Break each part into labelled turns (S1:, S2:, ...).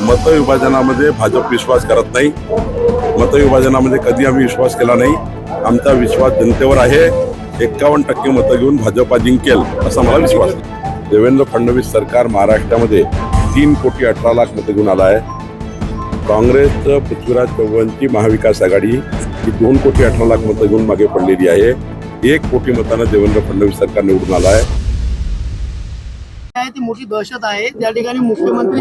S1: मतविभाजनामध्ये भाजप विश्वास करत नाही. मतविभाजनामध्ये कधी आम्ही विश्वास केला नाही आमचा विश्वास जनतेवर आहे. एक्कावन्न टक्के मतं घेऊन भाजपा जिंकेल असा मला विश्वास आहे. देवेंद्र फडणवीस सरकार महाराष्ट्रामध्ये तीन कोटी अठरा लाख मतं घेऊन आला आहे. काँग्रेसचं पृथ्वीराज चव्हाणची महाविकास आघाडी ही दोन कोटी अठरा लाख मतं घेऊन मागे पडलेली आहे. एक कोटी मतानं देवेंद्र फडणवीस सरकार निवडून आला आहे.
S2: आहे ती मोठी दहशत आहे. त्या ठिकाणी मुख्यमंत्री.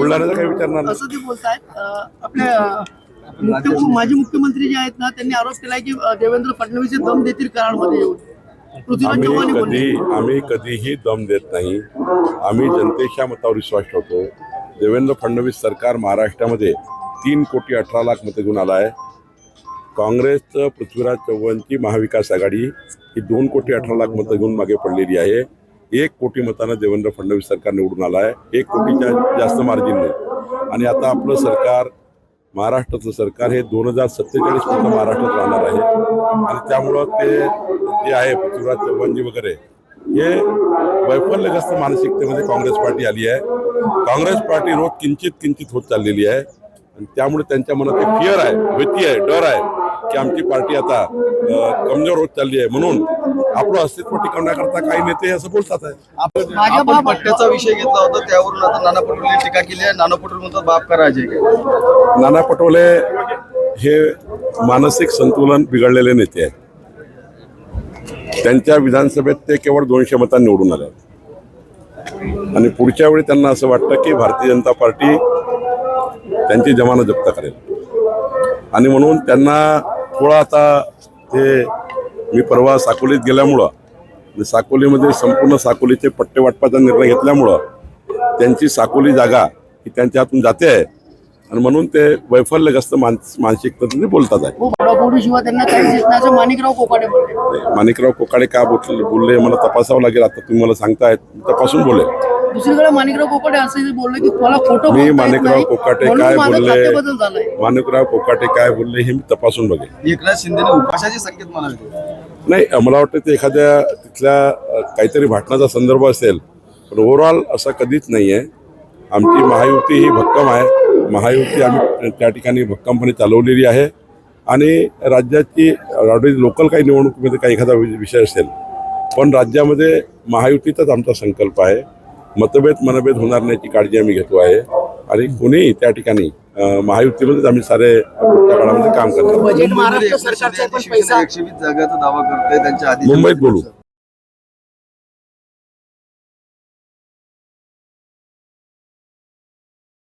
S2: असं ते बोलतायत. अं, आपले अं, मुख्य माजी मुख्यमंत्री जे आहेत ना त्यांनी आरोप केलाय की देवेंद्र फडणवीस दम देतील कराडमध्ये येऊन.
S1: आम्ही कधी आम्ही कधीही दम देत नाही. आम्ही जनतेच्या मतावर विश्वास ठेवतो. देवेंद्र फडणवीस सरकार महाराष्ट्रामध्ये तीन कोटी अठरा लाख मतं घेऊन आला आहे काँग्रेसचं पृथ्वीराज चव्हाणची महाविकास आघाडी ही दोन कोटी अठरा लाख मतं घेऊन मागे पडलेली आहे. एक कोटी मतानं देवेंद्र फडणवीस सरकार निवडून आलं आहे एक कोटीच्या जास्त मार्जिनने आणि आता आपलं सरकार महाराष्ट्राचं सरकार हे दोन हजार सत्तेचाळीस पर्यंत महाराष्ट्रात राहणार आहे. आणि त्यामुळं ते जे आहे पृथ्वीराज चव्हाणजी वगैरे हे वैफल्यग्रस्त मानसिकतेमध्ये काँग्रेस पार्टी आली आहे. काँग्रेस पार्टी रोज किंचित किंचित होत चाललेली आहे. आणि त्यामुळे त्यांच्या मनात एक फिअर आहे भीती आहे डर आहे की आमची पार्टी आता कमजोर होत चालली आहे. म्हणून आपलं अस्तित्व टिकवण्याकरता काही नेते असं बोलतात आहे.
S3: आपण पट्ट्याचा विषय घेतला होता त्यावरून आता नाना पटोले टीका केली आहे. नाना पटोले म्हणतात बाप का राजे
S1: नाना पटोले हे मानसिक संतुलन बिघडलेले नेते आहेत. त्यांच्या विधानसभेत ते केवळ दोनशे मतांनी निवडून आले आणि पुढच्या वेळी त्यांना असं वाटतं की भारतीय जनता पार्टी त्यांची जमानं जप्त करेल. आणि म्हणून त्यांना थोडा आता ते मी परवा साकोलीत गेल्यामुळं आणि साकोलीमध्ये संपूर्ण साकोलीचे पट्टे वाटपाचा निर्णय घेतल्यामुळं त्यांची साकोली जागा ही त्यांच्या हातून जाते आहे. आणि म्हणून ते वैफल्यग्रस्त मानस मानसिकतेने बोलतात आहे.
S2: असं माणिकराव कोकाडे बोलले.
S1: माणिकराव कोकाडे का बोल बोलले मला तपासावं लागेल आता तुम्ही मला सांगतायत तपासून बोले
S2: दुसरीकडे माणिकराव कोकाडे असं बोलले की मला खोटं
S1: मी माणिकराव
S2: नाही,
S1: कोकाटे काय बोलले? माणिकराव कोकाटे काय बोलले हे मी तपासून बघेन.
S3: एकनाथ शिंदेने उपाशाचे संकेत म्हणाले.
S1: नाही मला वाटतं ते एखाद्या तिथल्या काहीतरी भाटणाचा संदर्भ असेल पण ओव्हरऑल असं कधीच नाही आहे आमची महायुती ही भक्कम आहे. महायुती आम्ही त्या ठिकाणी भक्कमपणे चालवलेली आहे. आणि राज्याची लोकल काही निवडणुकीमध्ये काही एखादा विषय असेल पण राज्यामध्ये महायुतीचाच आमचा संकल्प आहे. मतभेद मनभेद होणार नाही याची काळजी आम्ही घेतो आहे. आणि कोणीही त्या ठिकाणी महायुतीमध्येच आम्ही सारे काळामध्ये काम
S3: करते त्यांच्या आधी
S1: मुंबईत बोलू.